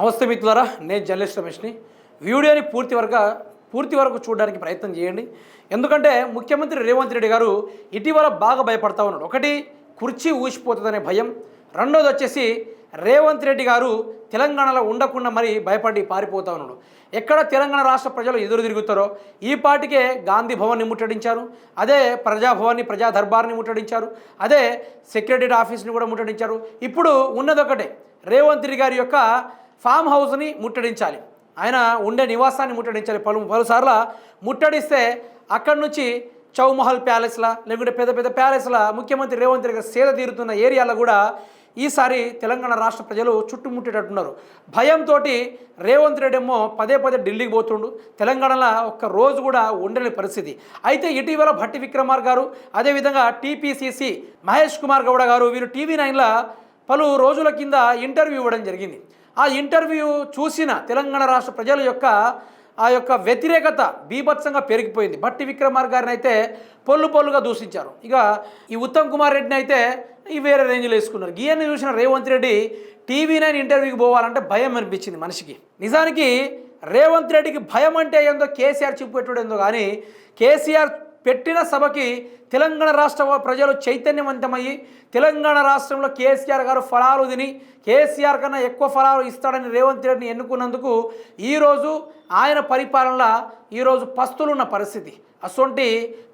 నమస్తే మిత్రులారా నేను జర్నలిస్ట్ రమేష్ని. వీడియోని పూర్తి వరకు పూర్తి వరకు చూడడానికి ప్రయత్నం చేయండి. ఎందుకంటే ముఖ్యమంత్రి రేవంత్ రెడ్డి గారు ఇటీవల బాగా భయపడతా ఉన్నాడు ఒకటి కుర్చీ ఊసిపోతుందనే భయం. రెండోది వచ్చేసి రేవంత్ రెడ్డి గారు తెలంగాణలో ఉండకుండా మరి భయపడి పారిపోతా ఉన్నాడు ఎక్కడ తెలంగాణ రాష్ట్ర ప్రజలు ఎదురు తిరుగుతారో ఈ పాటికే గాంధీ భవన్ని ముట్టడించారు. అదే ప్రజాభవన్ని ప్రజా దర్బార్ని ముట్టడించారు. అదే సెక్రటరీ ఆఫీస్ని కూడా ముట్టడించారు. ఇప్పుడు ఉన్నదొకటే రేవంత్ రెడ్డి గారి యొక్క ఫామ్ హౌస్ని ముట్టడించాలి. ఆయన ఉండే నివాసాన్ని ముట్టడించాలి. పలు పలుసార్లు ముట్టడిస్తే అక్కడి నుంచి చౌమహల్ ప్యాలెస్లా లేకుంటే పెద్ద పెద్ద ప్యాలెస్లా ముఖ్యమంత్రి రేవంత్ రెడ్డి సేద తీరుతున్న ఏరియాలో కూడా ఈసారి తెలంగాణ రాష్ట్ర ప్రజలు చుట్టుముట్టేటట్టున్నారు. భయంతో రేవంత్ రెడ్డి ఏమో పదే పదే ఢిల్లీకి పోతుండు. తెలంగాణలో ఒక్క రోజు కూడా ఉండని పరిస్థితి. అయితే ఇటీవల భట్టి విక్రమార్ గారు అదేవిధంగా టీపీసీసీ మహేష్ కుమార్ గౌడ గారు వీరు టీవీ నైన్లో పలు రోజుల కింద ఇంటర్వ్యూ ఇవ్వడం జరిగింది. ఆ ఇంటర్వ్యూ చూసిన తెలంగాణ రాష్ట్ర ప్రజల యొక్క ఆ యొక్క వ్యతిరేకత బీభత్సంగా పెరిగిపోయింది. భట్టి విక్రమార్ గారిని అయితే పొల్లు పొల్లుగా దూషించారు. ఇక ఈ ఉత్తమ్ కుమార్ రెడ్డిని అయితే ఈ వేరే రేంజ్లో వేసుకున్నారు. గీయన్ని చూసిన రేవంత్ రెడ్డి టీవీ నైన్ ఇంటర్వ్యూకి పోవాలంటే భయం అనిపించింది మనిషికి. నిజానికి రేవంత్ రెడ్డికి భయం అంటే ఏందో కేసీఆర్ చూపెట్టుడు ఏందో కానీ కేసీఆర్ పెట్టిన సభకి తెలంగాణ రాష్ట్ర ప్రజలు చైతన్యవంతమయ్యి తెలంగాణ రాష్ట్రంలో కేసీఆర్ గారు ఫలాలు తిని కేసీఆర్ కన్నా ఎక్కువ ఫలాలు ఇస్తాడని రేవంత్ రెడ్డిని ఎన్నుకున్నందుకు ఈరోజు ఆయన పరిపాలనలో ఈరోజు పస్తులున్న పరిస్థితి. అసొంటి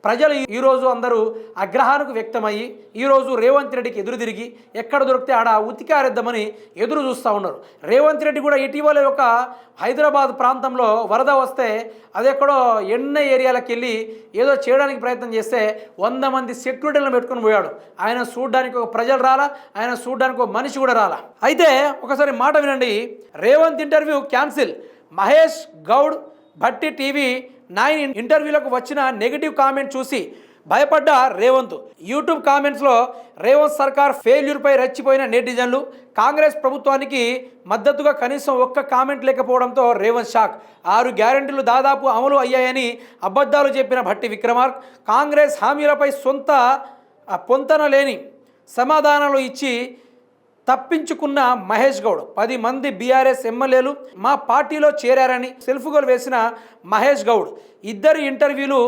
ప్రజలు ఈరోజు అందరూ అగ్రహానికి వ్యక్తమయ్యి ఈరోజు రేవంత్ రెడ్డికి ఎదురు తిరిగి ఎక్కడ దొరికితే ఆడ ఉతికారేద్దామని ఎదురు చూస్తూ ఉన్నారు. రేవంత్ రెడ్డి కూడా ఇటీవల ఒక హైదరాబాద్ ప్రాంతంలో వరద వస్తే అదెక్కడో ఎన్న ఏరియాలకు వెళ్ళి ఏదో చేయడానికి ప్రయత్నం చేస్తే వంద మంది సెక్యూరిటీలను పెట్టుకొని పోయాడు. ఆయన చూడడానికి ఒక ప్రజలు రాలా ఆయన చూడడానికి ఒక మనిషి కూడా రాలా. అయితే ఒకసారి మాట వినండి. Revanth interview cancel. Mahesh Goud Bhatti TV nine ఇంటర్వ్యూలకు వచ్చిన నెగిటివ్ కామెంట్ చూసి భయపడ్డ రేవంత్. యూట్యూబ్ కామెంట్స్లో రేవంత్ సర్కార్ ఫెయిల్యూర్పై రెచ్చిపోయిన నెటిజన్లు కాంగ్రెస్ ప్రభుత్వానికి మద్దతుగా కనీసం ఒక్క కామెంట్ లేకపోవడంతో రేవంత్ షాక్. ఆరు గ్యారెంటీలు దాదాపు అమలు అయ్యాయని అబద్ధాలు చెప్పిన భట్టి విక్రమార్క్ కాంగ్రెస్ హామీలపై సొంత పొంతన లేని సమాధానాలు ఇచ్చి తప్పించుకున్న మహేష్ గౌడ్. పది మంది బీఆర్ఎస్ ఎమ్మెల్యేలు మా పార్టీలో చేరారని సెల్ఫ్గోలు వేసిన మహేష్ గౌడ్. ఇద్దరు ఇంటర్వ్యూలు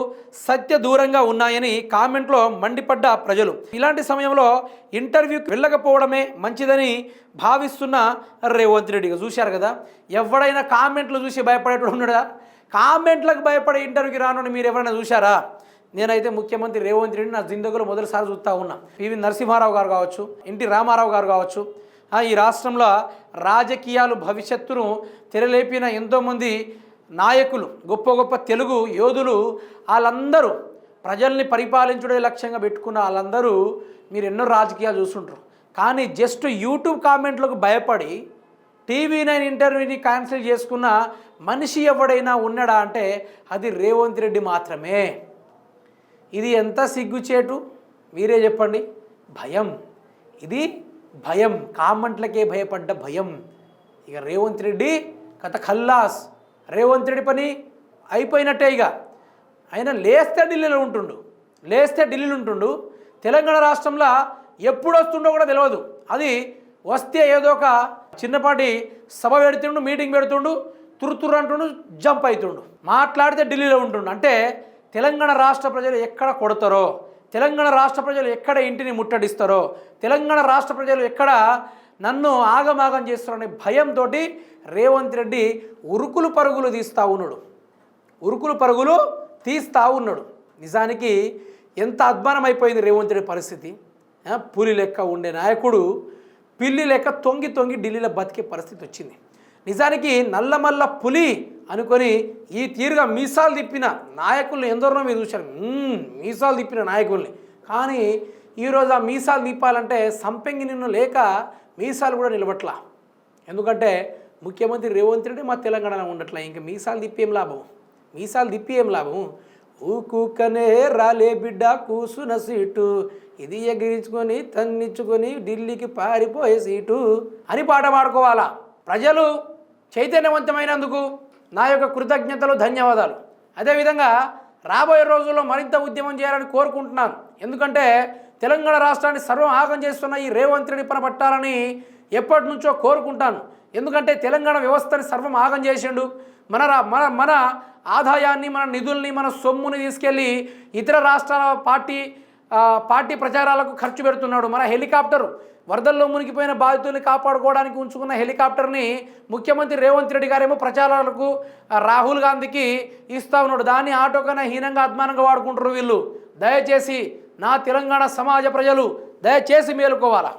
సత్య దూరంగా ఉన్నాయని కామెంట్లో మండిపడ్డ ప్రజలు. ఇలాంటి సమయంలో ఇంటర్వ్యూకి వెళ్ళకపోవడమే మంచిదని భావిస్తున్న రేవంత్ రెడ్డి. చూశారు కదా ఎవడైనా కామెంట్లు చూసి భయపడేటోడు ఉన్నాడా? కామెంట్లకు భయపడే ఇంటర్వ్యూకి రానని మీరు ఎవరైనా చూశారా? నేనైతే ముఖ్యమంత్రి రేవంత్ రెడ్డి నా జిందగీలో మొదటిసారి చూస్తూ ఉన్నా. పివి నరసింహారావు గారు కావచ్చు ఎన్టీ రామారావు గారు కావచ్చు. ఆ, ఈ రాష్ట్రంలో రాజకీయాలు భవిష్యత్తును తెరలేపిన ఎంతోమంది నాయకులు గొప్ప గొప్ప తెలుగు యోధులు వాళ్ళందరూ ప్రజల్ని పరిపాలించడే లక్ష్యంగా పెట్టుకున్న వాళ్ళందరూ మీరు ఎన్నో రాజకీయాలు చూస్తుంటారు. కానీ జస్ట్ యూట్యూబ్ కామెంట్లకు భయపడి టీవీ నైన్ ఇంటర్వ్యూని క్యాన్సిల్ చేసుకున్న మనిషి ఎవడైనా ఉన్నాడా అంటే అది రేవంత్ రెడ్డి మాత్రమే. ఇది ఎంత సిగ్గుచేటు? మీరే చెప్పండి. భయం. ఇది భయం. కామంట్లకే భయపడ్డ భయం. ఇక రేవంత్ రెడ్డి కథ ఖల్లాస్. రేవంత్ రెడ్డి పని అయిపోయినట్టే ఇక. ఆయన లేస్తే ఢిల్లీలో ఉంటుండు. లేస్తే ఢిల్లీలో ఉంటుండు. తెలంగాణ రాష్ట్రంలో ఎప్పుడు వస్తుండో కూడా తెలియదు అది వస్తే ఏదో ఒక చిన్నపాటి సభ పెడుతుండు మీటింగ్ పెడుతుండు తురుతురు అంటుండు జంప్ అవుతుండు మాట్లాడితే ఢిల్లీలో ఉంటుండు. అంటే తెలంగాణ రాష్ట్ర ప్రజలు ఎక్కడ కొడతారో తెలంగాణ రాష్ట్ర ప్రజలు ఎక్కడ ఇంటిని ముట్టడిస్తారో తెలంగాణ రాష్ట్ర ప్రజలు ఎక్కడ నన్ను ఆగమాగం చేస్తారనే భయంతో రేవంత్ రెడ్డి ఉరుకులు పరుగులు తీస్తూ ఉన్నాడు. ఉరుకులు పరుగులు తీస్తూ ఉన్నాడు. నిజానికి ఎంత అధ్వానమైపోయింది రేవంత్ రెడ్డి పరిస్థితి? పులి లెక్క ఉండే నాయకుడు పిల్లి లెక్క తొంగి తొంగి ఢిల్లీలో బతికే పరిస్థితి వచ్చింది. నిజానికి నల్లమల్ల పులి అనుకొని ఈ తీరుగా మీసాలు తిప్పిన నాయకుల్ని ఎందరినో మీరు చూశారు. మీసాలు తిప్పిన నాయకుల్ని. కానీ ఈరోజు ఆ మీసాలు తిప్పాలంటే సంపెంగి నిన్ను లేక మీసాలు కూడా నిలబట్లా. ఎందుకంటే ముఖ్యమంత్రి రేవంత్ రెడ్డి మా తెలంగాణలో ఉండట్లే. ఇంకా మీసాలు తిప్పి ఏం లాభం? మీసాలు తిప్పి ఏం లాభం? ఊకూకనే రాలే బిడ్డ కూసున సీటు. ఇది ఎగిరించుకొని తన్నిచ్చుకొని ఢిల్లీకి పారిపోయే సీటు. అని పాట పాడుకోవాలా? ప్రజలు చైతన్యవంతమైనందుకు నా యొక్క కృతజ్ఞతలు ధన్యవాదాలు. అదేవిధంగా రాబోయే రోజుల్లో మరింత ఉద్యమం చేయాలని కోరుకుంటున్నాను. ఎందుకంటే తెలంగాణ రాష్ట్రాన్ని సర్వం ఆగం చేస్తున్న ఈ రేవంత్ రెడ్డి పని పట్టాలని ఎప్పటి నుంచో కోరుకుంటాను. ఎందుకంటే తెలంగాణ వ్యవస్థని సర్వం ఆగం చేసిండు. మన రా- మన మన ఆదాయాన్ని మన నిధుల్ని మన సొమ్ముని తీసుకెళ్ళి ఇతర రాష్ట్రాల పార్టీ పార్టీ ప్రచారాలకు ఖర్చు పెడుతున్నాడు. మన హెలికాప్టర్. వరదల్లో మునిగిపోయిన బాధితుల్ని కాపాడుకోవడానికి ఉంచుకున్న హెలికాప్టర్ని ముఖ్యమంత్రి రేవంత్ రెడ్డి గారేమో ప్రచారాలకు రాహుల్ గాంధీకి ఇస్తా ఉన్నాడు. దాన్ని ఆటో కన్నా హీనంగా అద్మానంగా వాడుకుంటారు వీళ్ళు. దయచేసి నా తెలంగాణ సమాజ ప్రజలు దయచేసి మేలుకోవాలా?